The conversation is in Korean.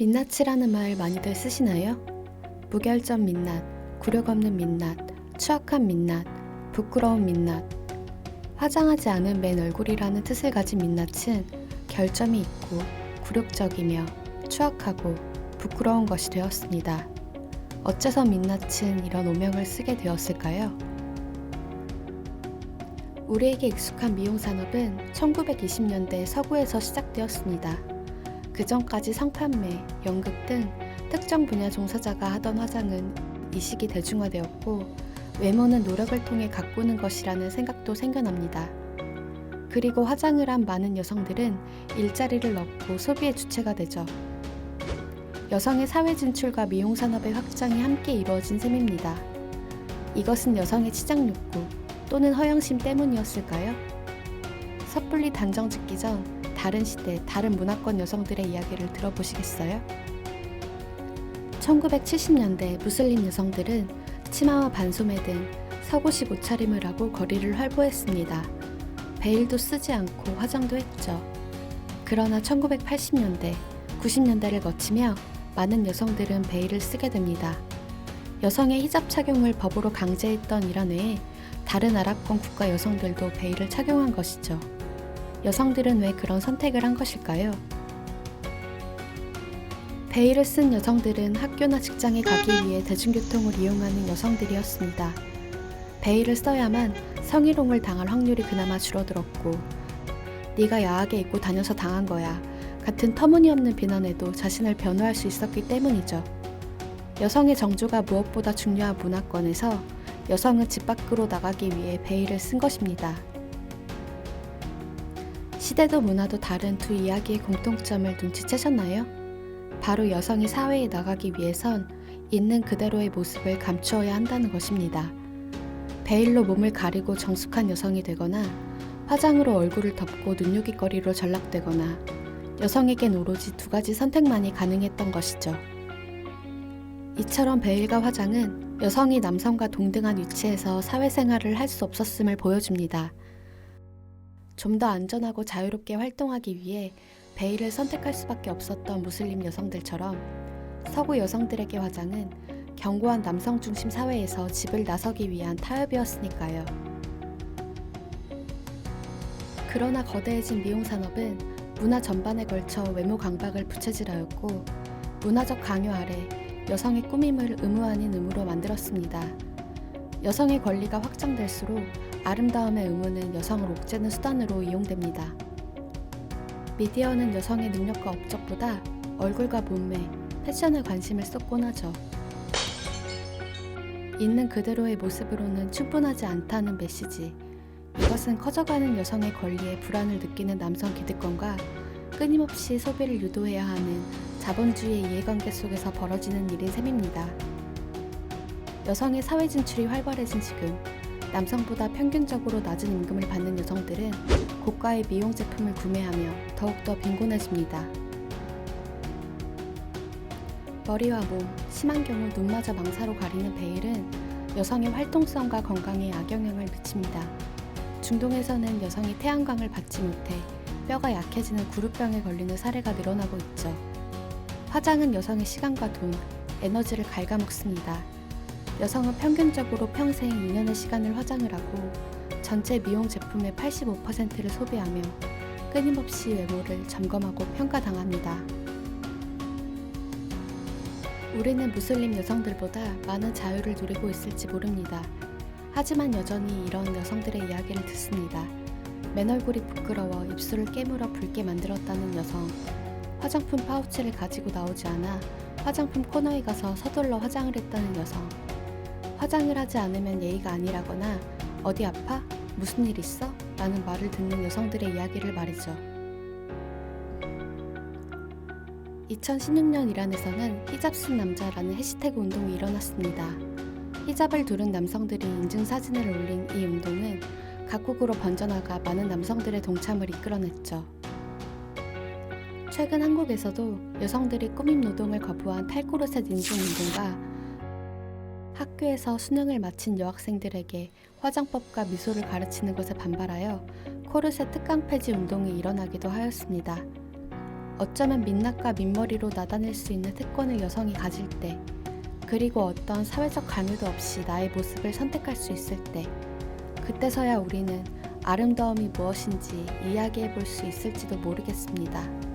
민낯이라는 말 많이들 쓰시나요? 무결점 민낯, 굴욕 없는 민낯, 추악한 민낯, 부끄러운 민낯. 화장하지 않은 맨 얼굴이라는 뜻을 가진 민낯은 결점이 있고 굴욕적이며 추악하고 부끄러운 것이 되었습니다. 어째서 민낯은 이런 오명을 쓰게 되었을까요? 우리에게 익숙한 미용 산업은 1920년대 서구에서 시작되었습니다. 그 전까지 성판매, 연극 등 특정 분야 종사자가 하던 화장은 이 시기 대중화되었고 외모는 노력을 통해 가꾸는 것이라는 생각도 생겨납니다. 그리고 화장을 한 많은 여성들은 일자리를 얻고 소비의 주체가 되죠. 여성의 사회 진출과 미용 산업의 확장이 함께 이루어진 셈입니다. 이것은 여성의 치장 욕구 또는 허영심 때문이었을까요? 섣불리 단정 짓기 전 다른 시대, 다른 문화권 여성들의 이야기를 들어보시겠어요? 1970년대 무슬림 여성들은 치마와 반소매 등 서구식 옷차림을 하고 거리를 활보했습니다. 베일도 쓰지 않고 화장도 했죠. 그러나 1980년대, 90년대를 거치며 많은 여성들은 베일을 쓰게 됩니다. 여성의 히잡 착용을 법으로 강제했던 이란에 다른 아랍권 국가 여성들도 베일을 착용한 것이죠. 여성들은 왜 그런 선택을 한 것일까요? 베일을 쓴 여성들은 학교나 직장에 가기 위해 대중교통을 이용하는 여성들이었습니다. 베일을 써야만 성희롱을 당할 확률이 그나마 줄어들었고, 네가 야하게 입고 다녀서 당한 거야. 같은 터무니없는 비난에도 자신을 변호할 수 있었기 때문이죠. 여성의 정조가 무엇보다 중요한 문화권에서 여성은 집 밖으로 나가기 위해 베일을 쓴 것입니다. 시대도 문화도 다른 두 이야기의 공통점을 눈치채셨나요? 바로 여성이 사회에 나가기 위해선 있는 그대로의 모습을 감추어야 한다는 것입니다. 베일로 몸을 가리고 정숙한 여성이 되거나 화장으로 얼굴을 덮고 눈요깃거리로 전락되거나 여성에겐 오로지 두 가지 선택만이 가능했던 것이죠. 이처럼 베일과 화장은 여성이 남성과 동등한 위치에서 사회생활을 할 수 없었음을 보여줍니다. 좀 더 안전하고 자유롭게 활동하기 위해 베일을 선택할 수밖에 없었던 무슬림 여성들처럼 서구 여성들에게 화장은 견고한 남성 중심 사회에서 집을 나서기 위한 타협이었으니까요. 그러나 거대해진 미용 산업은 문화 전반에 걸쳐 외모 강박을 부채질하였고 문화적 강요 아래 여성의 꾸밈을 의무 아닌 의무로 만들었습니다. 여성의 권리가 확장될수록 아름다움의 의무는 여성을 옥죄는 수단으로 이용됩니다. 미디어는 여성의 능력과 업적보다 얼굴과 몸매, 패션에 관심을 쏟곤 하죠. 있는 그대로의 모습으로는 충분하지 않다는 메시지. 이것은 커져가는 여성의 권리에 불안을 느끼는 남성 기득권과 끊임없이 소비를 유도해야 하는 자본주의의 이해관계 속에서 벌어지는 일인 셈입니다. 여성의 사회 진출이 활발해진 지금 남성보다 평균적으로 낮은 임금을 받는 여성들은 고가의 미용 제품을 구매하며 더욱더 빈곤해집니다. 머리와 몸, 심한 경우 눈마저 망사로 가리는 베일은 여성의 활동성과 건강에 악영향을 미칩니다. 중동에서는 여성이 태양광을 받지 못해 뼈가 약해지는 구루병에 걸리는 사례가 늘어나고 있죠. 화장은 여성의 시간과 돈, 에너지를 갉아먹습니다. 여성은 평균적으로 평생 2년의 시간을 화장을 하고 전체 미용 제품의 85%를 소비하며 끊임없이 외모를 점검하고 평가당합니다. 우리는 무슬림 여성들보다 많은 자유를 누리고 있을지 모릅니다. 하지만 여전히 이런 여성들의 이야기를 듣습니다. 맨 얼굴이 부끄러워 입술을 깨물어 붉게 만들었다는 여성. 화장품 파우치를 가지고 나오지 않아 화장품 코너에 가서 서둘러 화장을 했다는 여성. 화장을 하지 않으면 예의가 아니라거나 어디 아파? 무슨 일 있어? 라는 말을 듣는 여성들의 이야기를 말이죠. 2016년 이란에서는 히잡 쓴 남자라는 해시태그 운동이 일어났습니다. 히잡을 두른 남성들이 인증 사진을 올린 이 운동은 각국으로 번져나가 많은 남성들의 동참을 이끌어냈죠. 최근 한국에서도 여성들이 꾸밈 노동을 거부한 탈코르셋 인증 운동과 학교에서 수능을 마친 여학생들에게 화장법과 미소를 가르치는 것에 반발하여 코르셋 특강 폐지 운동이 일어나기도 하였습니다. 어쩌면 민낯과 민머리로 나다닐 수 있는 특권을 여성이 가질 때, 그리고 어떤 사회적 강요도 없이 나의 모습을 선택할 수 있을 때, 그때서야 우리는 아름다움이 무엇인지 이야기해 볼 수 있을지도 모르겠습니다.